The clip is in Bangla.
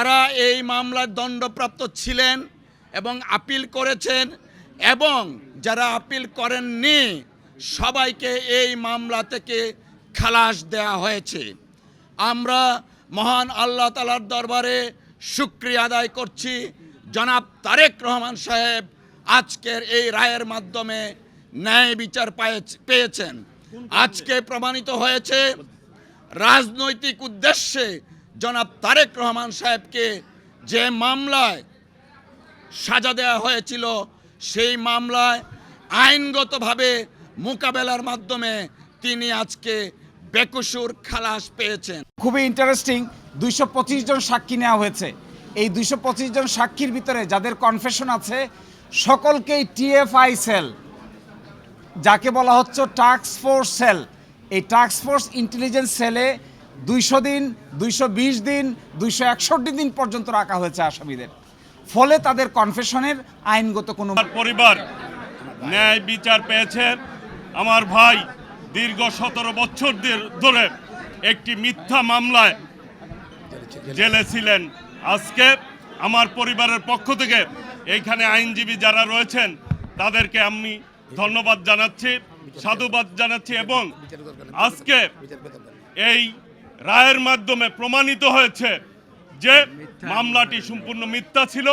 তারা এই মামলার দণ্ডপ্রাপ্ত ছিলেন এবং আপিল করেছেন এবং যারা আপিল করেননি সবাইকে এই মামলা থেকে খালাস দেয়া হয়েছে। আমরা মহান আল্লাহ তালার দরবারে শুক্রিয়া আদায় করছি। জনাব তারেক রহমান সাহেব আজকের এই রায়ের মাধ্যমে ন্যায় বিচার পেয়েছেন। আজকে প্রমাণিত হয়েছে রাজনৈতিক উদ্দেশ্যে জনাব তারেক রহমান সাহেবকে যে মামলায় সাজা দেওয়া হয়েছিল, সেই মামলায় আইনগতভাবে মোকাবেলার মাধ্যমে তিনি আজকে বেকসুর খালাস পেয়েছেন। খুবই ইন্টারেস্টিং দুইশো পঁচিশ জন সাক্ষী নেওয়া হয়েছে। এই দুইশো পঁচিশ জন সাক্ষীর ভিতরে যাদের কনফেশন আছে, সকলকেই টিএফআই সেল যাকে বলা হচ্ছে টাস্ক ফোর্স সেল এই টাস্ক ফোর্স ইন্টেলিজেন্স সেলে দুইশো দিন, দুইশো বিশ দিন, দুইশো একষট্টি দিন পর্যন্ত রাখা হয়েছে আসামিদের। ফলে তাদের কনফেশনের আইনগত কোনো পরিবার ন্যায় বিচার পেয়েছে। আমার ভাই দীর্ঘ সতেরো বছর ধরে একটি মিথ্যা মামলায় জেলে ছিলেন। আজকে আমার পরিবারের পক্ষ থেকে এইখানে আইনজীবী যারা রয়েছেন, তাদেরকে আমি ধন্যবাদ জানাচ্ছি, সাধুবাদ জানাচ্ছি এবং আজকে এই রায়ের মাধ্যমে প্রমাণিত হয়েছে যে মামলাটি সম্পূর্ণ মিথ্যা ছিল।